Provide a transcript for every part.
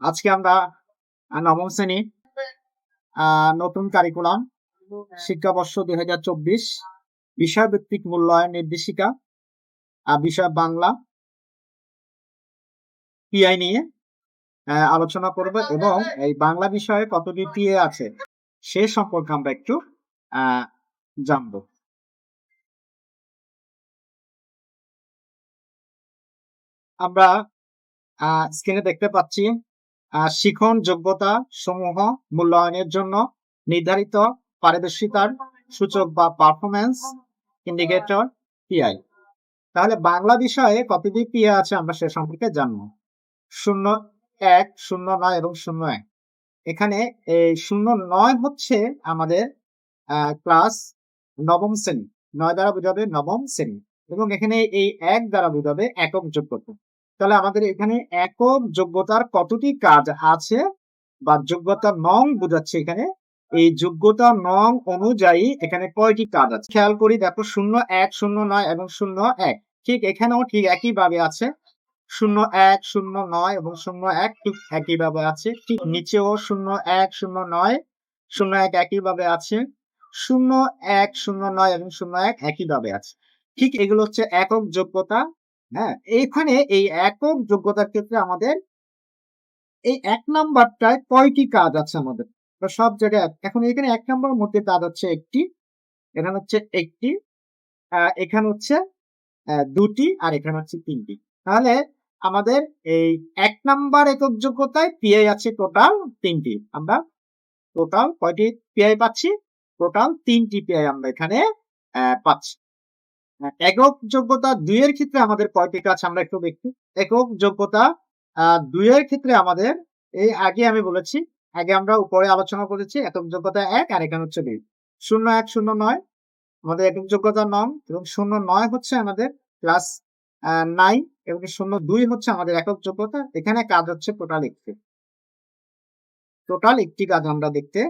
আজকে আমরা নবম শ্রেণি নতুন কারিকুলাম শিক্ষাবর্ষ দুই হাজার চব্বিশ, বিষয়ভিত্তিক মূল্যায়ন নির্দেশিকা বিষয় বাংলা পিআই নিয়ে আলোচনা করব এবং এই বাংলা বিষয়ে কতটি পিএ আছে সে সম্পর্কে আমরা একটু জানব। আমরা স্ক্রিনে দেখতে পাচ্ছি শিখন যোগ্যতা সমূহ মূল্যায়নের জন্য নির্ধারিত পারদর্শিতার সূচক বা পারফরমেন্স ইন্ডিকেটর পিআই তাহলে বাংলা বিষয়ে কতটি পিআই আছে, আমরা সে সম্পর্কে জানব। শূন্য এক, শূন্য নয় এবং শূন্য এক। এখানে এই শূন্য নয় হচ্ছে আমাদের ক্লাস নবম শ্রেণি। নয় দ্বারা বোঝাবে নবম শ্রেণি। এবং এখানে এই এক দ্বারা বোঝাবে একক যোগ্যতা। তাহলে আমাদের এখানে একক যোগ্যতার কতটি কাজ আছে? বা যোগ্যতা নং বোঝাচ্ছে এখানে। এই যোগ্যতা নং অনুযায়ী এখানে কয়টি কাজ আছে? খেয়াল করি, দেখো, শূন্য এক, শূন্য নয় এবং শূন্য এক। ঠিক এখানেও ঠিক একই ভাবে আছে। শূন্য এক, শূন্য নয় এবং শূন্য এক ঠিক একই ভাবে আছে। ঠিক নিচেও শূন্য এক, শূন্য নয়, শূন্য এক একই ভাবে আছে। শূন্য এক, শূন্য নয় এবং শূন্য এক একই ভাবে আছে। ঠিক এগুলো হচ্ছে একক যোগ্যতা। হ্যাঁ এখানে এই একক যোগ্যতার ক্ষেত্রে আমাদের এই এক নাম্বারটায় কয়টি কাজ আছে আমাদের? সব জায়গায় এখন এখানে এক নাম্বার মধ্যে কাজ হচ্ছে একটি, এখানে হচ্ছে একটি এখানে হচ্ছে দুটি, আর এখানে হচ্ছে তিনটি। তাহলে আমাদের এই এক নাম্বার একক যোগ্যতায় পিআই আছে টোটাল তিনটি। আমরা টোটাল কয়টি পিআই পাচ্ছি? টোটাল তিনটি পিআই আমরা এখানে পাচ্ছি। একক যোগ্যতা দুইয়ের ক্ষেত্রে আমাদের কয়টি কাজ আমরা একটু দেখি। একক যোগ্যতা দুইয়ের ক্ষেত্রে আমাদের এই আগে আমি বলেছি, আগে আমরা উপরে আলোচনা করেছি, একক যোগ্যতা এক আর এখানে হচ্ছে দুই। শূন্য এক, শূন্য নয়, আমাদের একক যোগ্যতা নং এবং শূন্য নয় হচ্ছে আমাদের ক্লাস নাইন এবং শূন্য দুই হচ্ছে আমাদের একক যোগ্যতা। এখানে কাজ হচ্ছে টোটাল একটি। টোটাল একটি কাজ আমরা দেখতে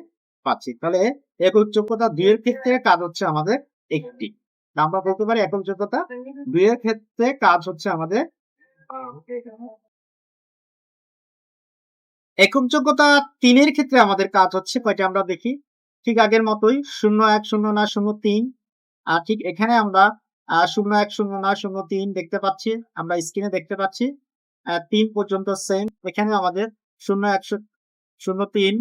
পাচ্ছি। তাহলে একক যোগ্যতা দুইয়ের ক্ষেত্রে কাজ হচ্ছে আমাদের একটি। আমরা বলতে পারি একক যোগ্যতা? দুইয়ের ক্ষেত্রে কাজ হচ্ছে আমাদের একক যোগ্যতা তিনের ক্ষেত্রে আমাদের কাজ হচ্ছে কয়টা আমরা দেখি? ঠিক আগের মতোই শূন্য এক শূন্য নয় শূন্য তিন। আর ঠিক এখানে আমরা শূন্য এক শূন্য নয় শূন্য তিন দেখতে পাচ্ছি আমরা স্ক্রিনে দেখতে পাচ্ছি। তিন পর্যন্ত সেম এখানে আমাদের শূন্য এক শূন্য তিন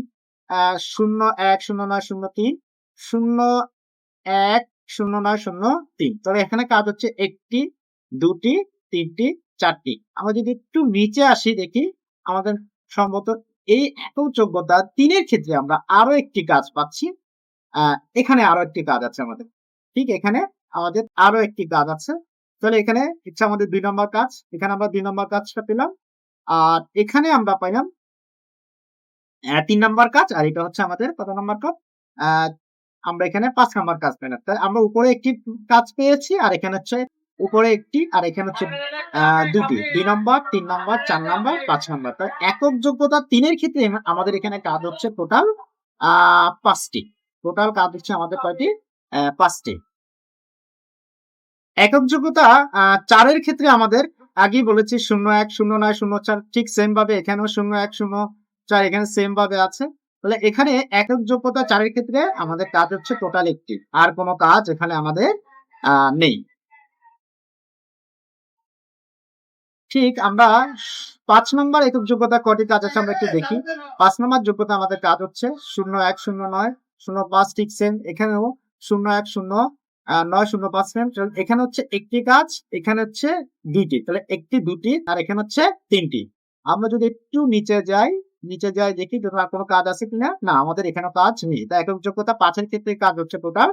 আহ, শূন্য এক শূন্য নয় শূন্য তিন শূন্য এক শূন্য নয় শূন্য তিন। তবে এখানে কাজ হচ্ছে একটি দুটি তিনটি চারটি। আমরা যদি একটু নিচে আসি দেখি আমাদের সম্ভবত এই একক যোগ্যতা তিনের ক্ষেত্রে আমরা আরও একটি কাজ পাচ্ছি। এখানে আরও একটি কাজ আছে আমাদের। ঠিক এখানে আমাদের আরও একটি কাজ আছে। তাহলে এখানে ইচ্ছা আমাদের দুই নম্বর কাজ। এখানে আমরা দুই নম্বর কাজটা পেলাম। আর এখানে আমরা পাইলাম আহ, তিন নম্বর কাজ। আর এটা হচ্ছে আমাদের কত নম্বর কাজ? আমরা এখানে পাঁচ নম্বর কাজ পেলাম তাই আমরা উপরে একটি কাজ পেয়েছি, আর এখানে হচ্ছে উপরে একটি, আর এখানে হচ্ছে দুটি। দুই নম্বর, তিন নম্বর, চার নম্বর, পাঁচ নম্বর। তাই একক যোগ্যতা তিনের ক্ষেত্রে আমাদের এখানে কাজ হচ্ছে টোটাল পাঁচটি। টোটাল কাজ হচ্ছে আমাদের কয়টি? পাঁচটি। একক যোগ্যতা চারের ক্ষেত্রে আমাদের আগেই বলেছি শূন্য এক, শূন্য নয়, শূন্য চার ঠিক সেম ভাবে এখানেও শূন্য এক, শূন্য চার এখানে সেম ভাবে আছে। তাহলে এখানে একক যোগ্যতা চারের ক্ষেত্রে আমাদের কাজ হচ্ছে টোটাল একটি আর কোনো কাজ এখানে আমাদের নেই। ঠিক, আমরা পাঁচ নম্বর একক যোগ্যতা কয়টি কাজ আছে আমরা একটু দেখি। পাঁচ নম্বর যোগ্যতা আমাদের কাজ হচ্ছে শূন্য এক, শূন্য নয়, শূন্য পাঁচ, ঠিক সেম এখানেও শূন্য এক, শূন্য নয়, শূন্য পাঁচ সেম এখানে হচ্ছে একটি কাজ, এখানে হচ্ছে দুইটি, তাহলে একটি দুটি আর এখানে হচ্ছে তিনটি। আমরা যদি একটু নিচে যাই নিচে যাই দেখি আর কোনো কাজ আছে কিনা? না, আমাদের এখানে কাজ নেই। তা একক যোগ্যতা পাঁচের ক্ষেত্রে কাজ হচ্ছে টোটাল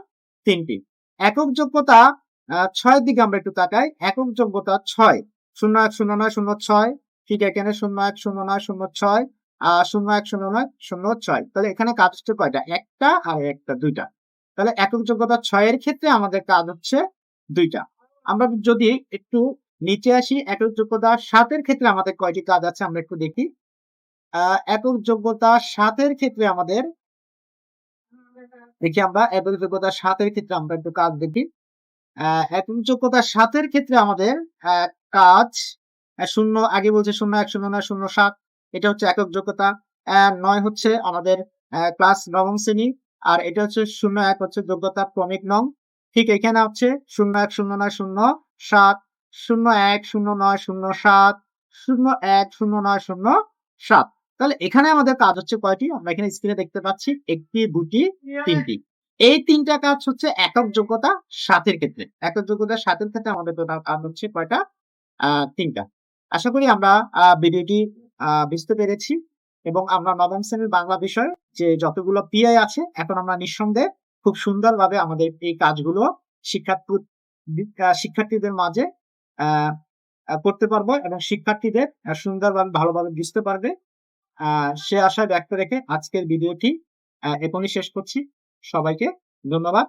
তিনটি। একক যোগ্যতা ছয়ের দিকে আমরা একটু তাকাই। একক যোগ্যতা ছয়। শূন্য এক, শূন্য নয়, শূন্য ছয়। ঠিক এখানে শূন্য এক, শূন্য নয়, শূন্য ছয়। আহ শূন্য এক, শূন্য নয়, শূন্য ছয়। তাহলে এখানে কাজ হচ্ছে কয়টা? একটা আর একটা দুইটা। তাহলে একক যোগ্যতা ছয়ের ক্ষেত্রে আমাদের কাজ হচ্ছে দুইটা। আমরা যদি একটু নিচে আসি, একক যোগ্যতা সাতের ক্ষেত্রে আমাদের কয়টি কাজ আছে আমরা একটু দেখি। একক যোগ্যতা সাতের ক্ষেত্রে আমাদের দেখি আমরা, একক যোগ্যতা সাতের ক্ষেত্রে আমরা একটু কাজ দেখি। একক যোগ্যতা সাতের ক্ষেত্রে আমাদের কাজ শূন্য, আগে বলছে শূন্য এক, শূন্য নয়, শূন্য সাত, এটা হচ্ছে একক যোগ্যতা। নয় হচ্ছে আমাদের ক্লাস নবম শ্রেণি, আর এটা হচ্ছে শূন্য এক হচ্ছে যোগ্যতা ক্রমিক নং। ঠিক এখানে হচ্ছে শূন্য এক, শূন্য নয়, শূন্য সাত, শূন্য এক, শূন্য নয়, শূন্য সাত, শূন্য এক, শূন্য নয়, শূন্য সাত। তাহলে এখানে আমাদের কাজ হচ্ছে কয়টি? আমরা এখানে স্ক্রিনে দেখতে পাচ্ছি একটি দুটি তিনটি। এই তিনটা কাজ হচ্ছে একক যোগ্যতা সাতের ক্ষেত্রে। একক যোগ্যতা সাতের ক্ষেত্রে আমাদের টোটাল কাজ হচ্ছে কয়টা? তিনটা। আশা করি আমরা ভিডিওটি বুঝতে পেরেছি। এবং আমরা নবম শ্রেণির বাংলা বিষয় যে যতগুলো পিআই আছে এখন আমরা নিঃসন্দেহে খুব সুন্দরভাবে আমাদের এই কাজগুলো শিক্ষার্থী শিক্ষার্থীদের মাঝে করতে পারব এবং শিক্ষার্থীদের সুন্দরভাবে ভালোভাবে বুঝতে পারবে। সে আশায় ব্যক্ত রেখে আজকের ভিডিওটি এখনই শেষ করছি। সবাইকে ধন্যবাদ।